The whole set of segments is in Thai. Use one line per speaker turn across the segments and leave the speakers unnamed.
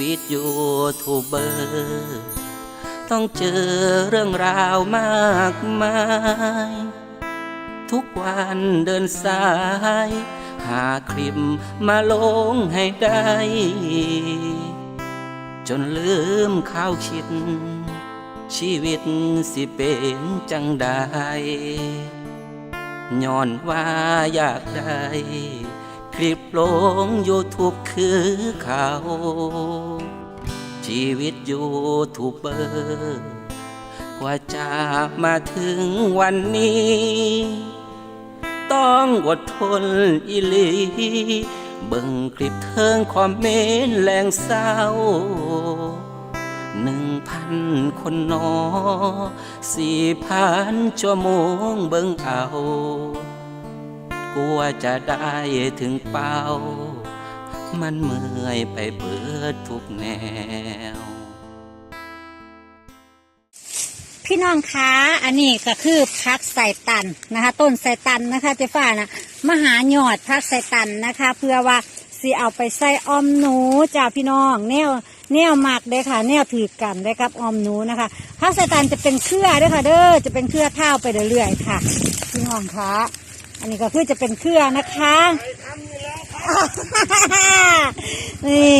วิตยูทูบเบอร์ต้องเจอเรื่องราวมากมาย ทุกวันเดินสาย หาคลิปมาลงให้ได้ จนลืมข้าวคิด ชีวิตสิเป็นจังใดย้อนว่าอยากได้ คลิปลงยูทูบคือเขา ชีวิตยูทูบเบอร์กว่าจะมาถึงวันนี้ ต้องอดทนอีหลีเบิ่งคลิปเทิงคอมเมนต์แรงเศร้าหนึ่งพันคนนอสี่พันชั่วโมงเบิ่งเอา กลัวจะได้ถึงเป้า มันเมื่อยไปเบิดทุกแนว
พี่น้องคะอันนี้ก็คือพักใส่ตันนะคะ ต้นใส่ตันนะคะเจฟ้านะมหาหยอดพักใส่ตันนะคะ เพื่อว่าสิเอาไปใส่ออมหนูจ้าพี่น้องแนวแนวหมักเด้ค่ะ แนวถือกันได้ครับออมหนูนะคะพักใส่ตันจะเป็นเครือด้อค่ะ เด้อจะเป็นเครือเท่าไปเรื่อยๆค่ะ พี่น้องคะ อันนี้ก็คือจะเป็นเครื่องนะคะนี่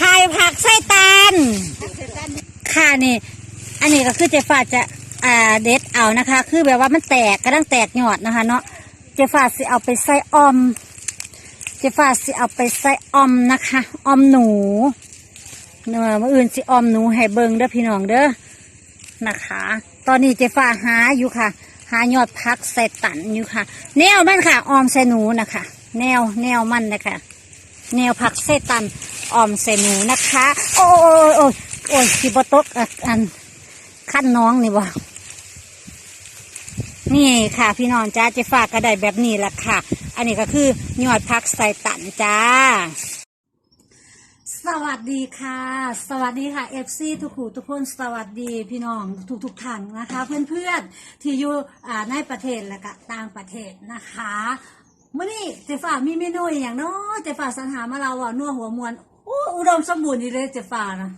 ทายผักไส้ตันค่ะนี่ อันนี้ก็คือเจฟ้าจะอ่าเด็ดเอานะคะ คือแบบว่ามันแตกกระดังแตกหยอดนะคะ เนาะเจฟ้าสิเอาไปใส่ออม เจฟ้าสิเอาไปใส่ออมนะคะออมหนูเนื้อมื่ออื่นสิออมหนูให้เบิงเด้อพี่น้องเด้อนะคะ ตอนนี้เจฟ้าหาอยู่ค่ะ หายอดพักใส่ตันอยู่ค่ะ แนวมันค่ะ ออมใส่หนูนะคะแนวแนวมันนะคะแนวผักใส่ตันออมใส่หนูนะคะ โอ้ยโอ้ยโอ้ยสิบตกอันขั้นน้องนี่บ่นี่ค่ะ พี่น้องจ้าจะฝากกระไดแบบนี้ละค่ะ อันนี้ก็คือยอดพักใส่ตันจ้า สวัสดีค่ะ สวัสดีค่ะเอฟซีทุกหูทุกคนสวัสดีพี่น้องทุกทุกท่านนะคะ เพื่อนๆที่อยู่อ่าในประเทศและก็ต่างประเทศนะคะเมื่อนี้เจฝ่ามีเมนูอย่างเนาะเจฝ่าสรรหามาเราอะนัวหัวมวนโอ้อุดมสมบูรณ์ดีเลยเจฝ่านะ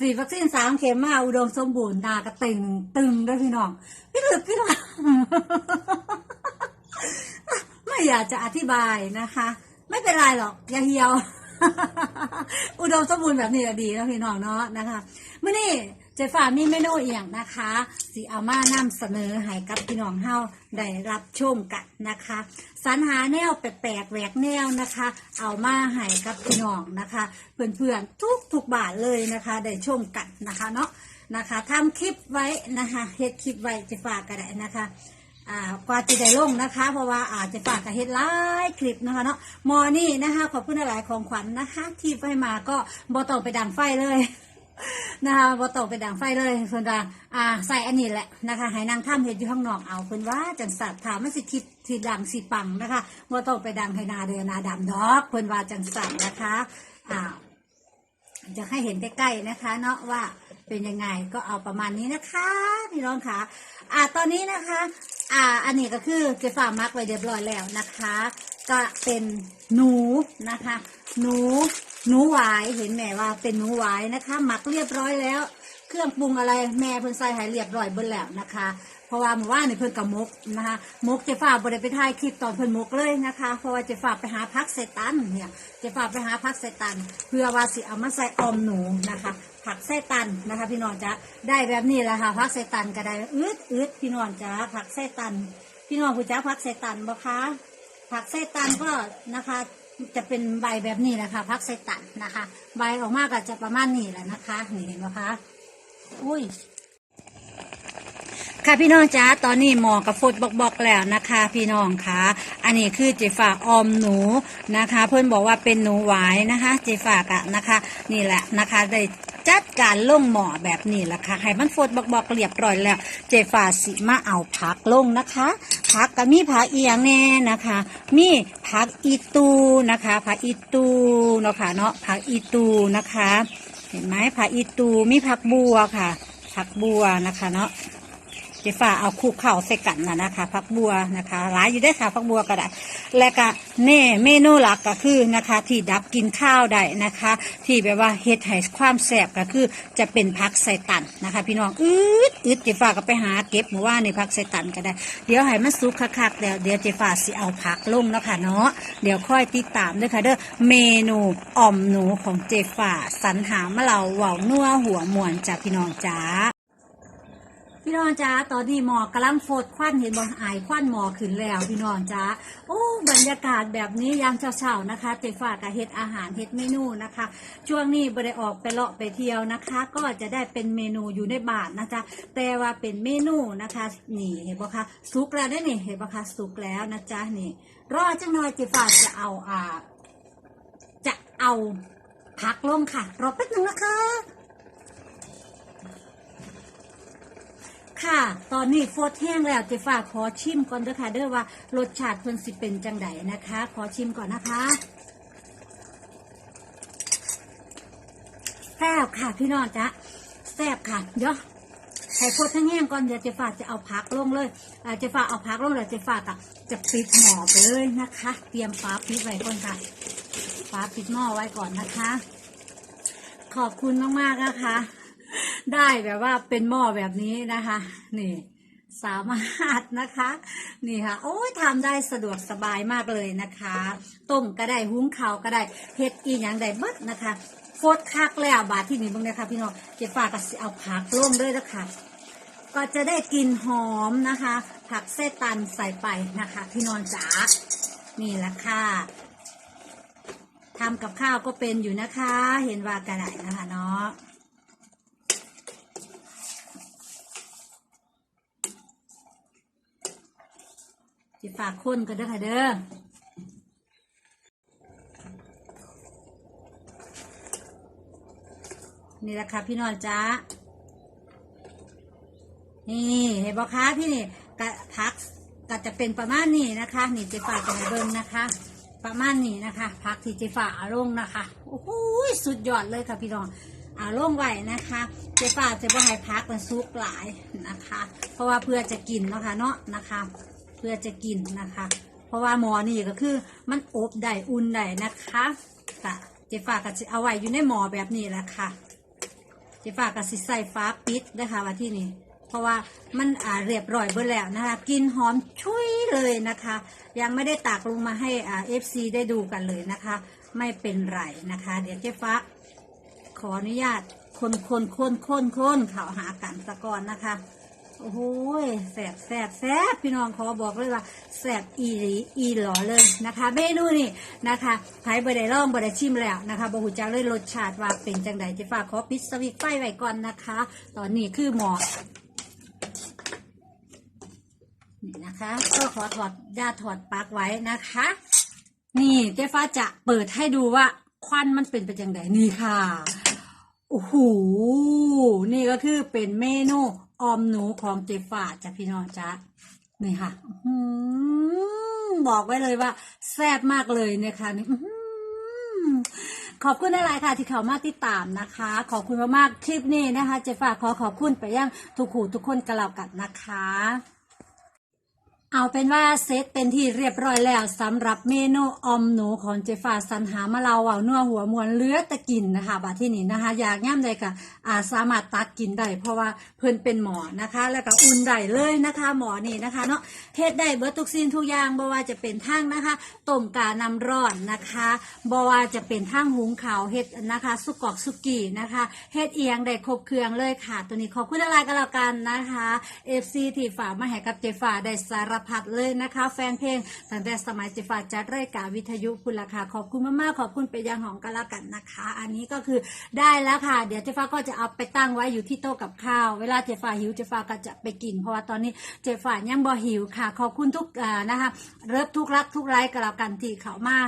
สี่วัคซีนสามเข็มมาอุดมสมบูรณ์หนากระตึงตึงด้วยพี่น้องพี่ลึกพี่น้องไม่อยากจะอธิบายนะคะ ไม่เป็นไรหรอกอย่าเหี่ยว อุดมสมบูรณ์แบบนี้ก็ดีแล้วพี่น้องเนาะนะคะเมื่อนี้เจฝ่ามีเมนูอีกอย่างนะคะสีเอาม่านำเสนอให้กับพี่น้องเฮาได้รับชมกันนะคะสรรหาแนวแปลกๆแหวกแนวนะคะ เอามาให้กับพี่น้องนะคะ เพื่อนๆทุกทุกบาทเลยนะคะ ได้ชมกันนะคะเนาะนะคะทำคลิปไว้นะคะเฮ็ดคลิปไว้เจะฝากก็ได้นะคะ อ่ากว่าจะได้ลงนะคะ เพราะว่าอาจจะฝากกับเฮ็ดหลายคลิปนะคะเนาะมอนี่นะคะขอบคุณหลายๆของขวัญนะคะ ที่ไฟมาก็บอต่องไปดังไฟเลยนะคะบอต่องไปดังไฟเลยเพิ่นว่าอ่าใส่อันนี้แหละนะคะให้นางท่ามเฮ็ดอยู่ข้างนอกเอาเพิ่นว่าจังสัตว์ถามมันสิคิดสิดังสิปังนะคะบอต่องไปดังให้นาเดือนาดำดอกเพิ่นว่าจังสัตว์นะคะอ่าจะให้เห็นใกล้ๆนะคะ เนาะว่า เป็นยังไงก็เอาประมาณนี้นะคะพี่น้องคะอ่าตอนนี้นะคะ อ่า อันนี้ก็คือเจฟ้ามักไว้เรียบร้อยแล้วนะคะ ก็เป็นหนูนะคะ หนูหนูหวายเห็นแม่ว่าเป็นหนูหวายนะคะหมักเรียบร้อยแล้ว เครื่องปรุงอะไรแม่เพิ่นใส่ให้เรียบร้อยเบิ่แล้วนะคะ เพราะว่าเมื่อวานนี่เพิ่นกับมกนะคะมกเจฟ้าบ่ได้ไปถ่ายคลิปตอนเพิ่นมกเลยนะคะ เพราะว่าเจฟ้าไปหาพักเซตันเนี่ยเจฟ้าไปหาพักเซตัน เพื่อว่าสิเอามาใส่ออมหนูนะคะผักไส้ตันนะคะ พี่น้องจ๊ะได้แบบนี้แหละค่ะผักไส้ตันก็ได้อืดอืดพี่น้องจ๊ะผักไส้ตัน พี่น้องคุณจ๊ะผักไส้ตันบ่คะผักไส้ตันก็นะคะจะเป็นใบแบบนี้แหละค่ะผักไส้ตันนะคะ ใบออกมาก็จะประมาณนี้แหละนะคะนี่เห็นไหมคะอุ้ย ค่ะพี่น้องจ้าตอนนี้หมอกับฟดบอกบอกแล้วนะคะ พี่น้องคะอันนี้คือเจฝากออมหนูนะคะ เพื่อนบอกว่าเป็นหนูหวายนะคะ เจฝากอะนะคะ นี่แหละนะคะได้จัดการลงหมอแบบนี้แหละค่ะให้มันฟดบอกบอกเรียบร้อยแล้ว เจฝาสิมาเอาผักลงนะคะผักก็มีผักเอียงแน่นะคะ มีผักอีตูนะคะผักอีตูเนาะค่ะเนาะผักอีตูนะคะ เห็นไหมผักอีตูมีผักบัวค่ะ ผักบัวนะคะเนาะ จจฟ้าเอาคลุกเข่าใส่กันนะนะคะผักบัวนะคะหลายอยู่ได้ค่ะผักบัวก็ได้ และก็เน่เมนูหลักก็คือนะคะ ที่ดับกินข้าวได้นะคะ ที่แบบว่าเฮ็ดให้ความแสบก็คือจะเป็นพักใส่ตันนะคะ พี่น้องอืดอืดเจฟ้าก็ไปหาเก็บมู่ว่าในพักใส่ตันก็ได้ เดี๋ยวให้มันสุกคักๆแล้วเดี๋ยวเจฟ้าสิเอาผักลงแล้วค่ะเนาะเดี๋ยวค่อยติดตามด้วยค่ะเด้อเมนูอ่อมหนูของเจฟ้าสรรหามาเราเว้านัวหัวมวนจ้าพี่น้องจ้า พี่น้องจ้าตอนนี้หมอกกำลังโฟดควันเห็นบออายควันหมอขึ้นแล้วพี่น้องจ้าโอ้บรรยากาศแบบนี้ยามเช้าๆนะคะเจฝากับเฮ็ดอาหารเฮ็ดเมนูนะคะ ช่วงนี้บ่ได้ออกไปเลาะไปเที่ยวนะคะ ก็จะได้เป็นเมนูอยู่ในบานนะจ๊ะแต่ว่าเป็นเมนูนะคะนี่เห็นบ่คะสุกแล้วได้นี่เห็นบ่คะสุกแล้วนะจ๊ะนี่รอจังหน่อยเจฝาจะเอาอ่าจะเอาผักลงค่ะ รอแป๊บนึงนะคะ ค่ะ ตอนนี้ฟดแห้งแล้วเจฝากขอชิมก่อนเด้อค่ะ เด้อว่ารสชาติเพิ่นสิเป็นจังไดนะคะ ขอชิมก่อนนะคะแซ่บค่ะพี่น้องจ๊ะแซ่บค่ะเดี๋ยวให้โฟดแห้งก่อนเดี๋ยวเจฝากจะเอาผักลงเลยเอ่อเจฝากเอาผักลงเลยเจฝากจะปิดหม้อไปเลยนะคะ เตรียมฟ้าปิดไว้ก่อนค่ะฟ้าปิดหม้อไว้ก่อนนะคะ ขอบคุณมากๆนะคะ ได้แบบว่าเป็นหม้อแบบนี้นะคะ นี่ สามารถนะคะ นี่ค่ะ โอ้ยทำได้สะดวกสบายมากเลยนะคะ ต้มก็ได้หุงข้าวก็ได้เฮ็ดอีหยังได้เบิดนะคะโฟดคักแล้วบาทที่นี่เบ้างนะคะพี่น้องเก็บฝากก็เอาผักร่วมด้วยนะคะก็จะได้กลิ่นหอมนะคะ ผักเส้ตันใส่ไปนะคะ พี่นอนจ๋านี่แหละค่ะทำกับข้าวก็เป็นอยู่นะคะ เห็นว่ากระไดนะคะเนาะ จะฝากคนกันเด้อค่ะเด้อนี่แหละค่ะพี่นอนจ้า นี่เห็นบอกคะพี่นี่กะพักก็จะเป็นประมาณนี้นะคะ นี่เจฝากจะเบิ้งนะคะ ประมาณนี้นะคะ พักที่เจฝากอาลงนะคะ โอ้โหสุดยอดเลยค่ะพี่น้องอาลงไว้นะคะ เจฝากจะบ่ให้พักมันซุกหลายนะคะ เพราะว่าเพื่อจะกินเนาะคะเนาะนะคะ เพื่อจะกินนะคะ เพราะว่าหมอนี่ก็คือมันอบได้อุ่นได้นะคะค่ะเจฝาก็จะเอาไว้อยู่ในหมอแบบนี้แหละค่ะ เจ๊ฝากกับสิใส่ฟ้าปิดนะคะว่าที่นี่เพราะว่ามันอ่าเรียบร้อยเบิดแล้วนะคะกินหอมชุยเลยนะคะ ยังไม่ได้ตากลงมาให้อ่าเอฟซีได้ดูกันเลยนะคะ ไม่เป็นไรนะคะ เดี๋ยวเจ๊ฟ้า ขออนุญาตคนคนคนคนคนเขาหากันสะก่อนนะคะ โอ้โหแสบแสบแสบพี่น้องขอบอกเลยว่าแสบอีหลีอีหลอเลยนะคะเมนูนี่นะคะใครบได้ลองบได้ชิมแล้วนะคะบหูจักเลยรสชาติว่าเป็นจังใดจะฝากขอปิดสวิตไฟไว้ก่อนนะคะ ตอนนี้คือหมอนี่นะคะ ก็ขอถอดญาถอดปลั๊กไว้นะคะ นี่เจ๊ฟ้าจะเปิดให้ดูว่าควันมันเป็นไปจังใดนี่ค่ะ โอ้โห นี่ก็คือเป็นเมนู ออมหนูของเจฟ่าจ้ะพี่น้องจ้ะนี่ค่ะบอกไว้เลยว่า แซ่บมากเลยนะคะนี่ขอบคุณอะไรค่ะที่เขามาติดตามนะคะ ขอบคุณมากๆคลิปนี้นะคะ เจฟ้าขอขอบคุณไปยังทุกหูทุกคนกระล่ากันนะคะ เอาเป็นว่าเซตเป็นที่เรียบร้อยแล้วสำหรับเมนูอมหนูของเจฟ้าสรรหามาเราเอานัวหัวมวนเลือตะกินนะคะบาดที่นี่นะคะ อยากย่ำใดก็อาสามารถตักกินได้เพราะว่าเพิ่อนเป็นหมอนะคะ แล้วก็อุ่นได้เลยนะคะ หมอนี่นะคะเนาะเฮ็ดได้เบิดทุกสิ่งทุกอย่างบ่ว่าจะเป็นทั้งนะคะต้มกาน้ำร้อนนะคะบ่ว่าจะเป็นทั้งหุงข้าวเฮ็ดนะคะ สุกอกสุกี้นะคะเฮ็ดเอียงได้ครบเครื่องเลยค่ะ ตัวนี้ขอบคุณอะไรก็แล้วกันนะคะ FC ที่ฝากมาให้กับเจฟ้าได้สารพัดเลยนะคะ แฟนเพลงตั้งแต่สมัยเจฟ้าจัดรายการวิทยุคุณราคาขอบคุณมากๆขอบคุณไปยังของกันล้วกันนะคะ อันนี้ก็คือได้แล้วค่ะ เดี๋ยวเจฟ้าก็จะเอาไปตั้งไว้อยู่ที่โต๊ะกับข้าว เวลาเจฟ้าหิวเจฟ้าก็จะไปกิน เพราะว่าตอนนี้เจฟ้ายังบ่หิวค่ะ ขอบคุณทุกอ่านะคะเริบทุกรักทุกไลค์กันแล้วกันที่เขามา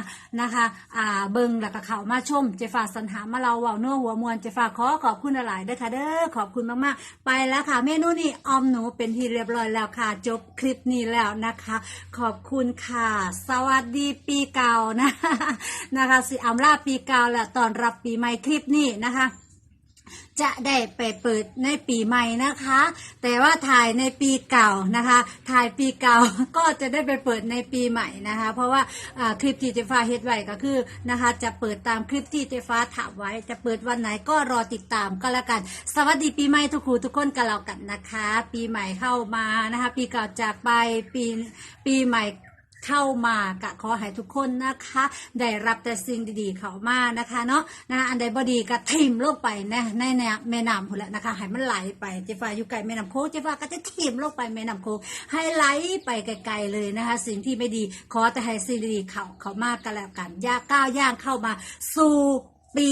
นะคะอ่าเบิงแล้วก็เขามาชม เจฟ้าสัญหามาเราเว่าเนื้อหัวมวลเจฟ้าขอขอบคุณหลายๆด้วยค่ะเด้อขอบคุณมากๆ ไปแล้วค่ะ เมนูนี้ออมหนูเป็นที่เรียบร้อยแล้วค่ะ จบคลิปนี้แล้วนะคะ ขอบคุณค่ะ สวัสดีปีเก่านะนะคะสิอำลาปีเก่าและตอนรับปีใหม่คลิปนี้นะคะ จะได้ไปเปิดในปีใหม่นะคะ แต่ว่าถ่ายในปีเก่านะคะ ถ่ายปีเก่าก็จะได้ไปเปิดในปีใหม่นะคะ เพราะว่าอ่าคลิปที่เจฟ้าเฮ็ดไว้ก็คือนะคะ จะเปิดตามคลิปที่เจฟ้าถามไว้ จะเปิดวันไหนก็รอติดตามก็แล้วกัน สวัสดีปีใหม่ทุกครูทุกคนกันแล้วกันนะคะ ปีใหม่เข้ามานะคะ ปีเก่าจากไปปีปีใหม่ เข้ามากะขอให้ทุกคนนะคะ ได้รับแต่สิ่งดีๆเข้ามานะคะเนาะนะอันใดบดีก็ทิมลงไปนะในแนวแม่น้ำพุ่นละนะคะให้มันไหลไปเจฟ้าอยู่ไกลแม่น้ำโคงเจฟ้าก็จะทิมลงไปแม่น้ำโคงให้ไหลไปไกลๆเลยนะคะ สิ่งที่ไม่ดีขอแต่ให้สิ่งดีๆเข้าเข้ามากันแล้วกันย่างก้าวย่างเข้ามาสู่ปี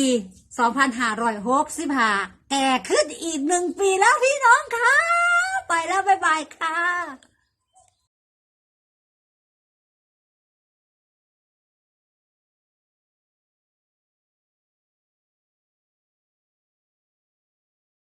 2565แก่ขึ้นอีกหนึ่งปีแล้วพี่น้องค่ะ ไปแล้ว บ๊ายบายค่ะ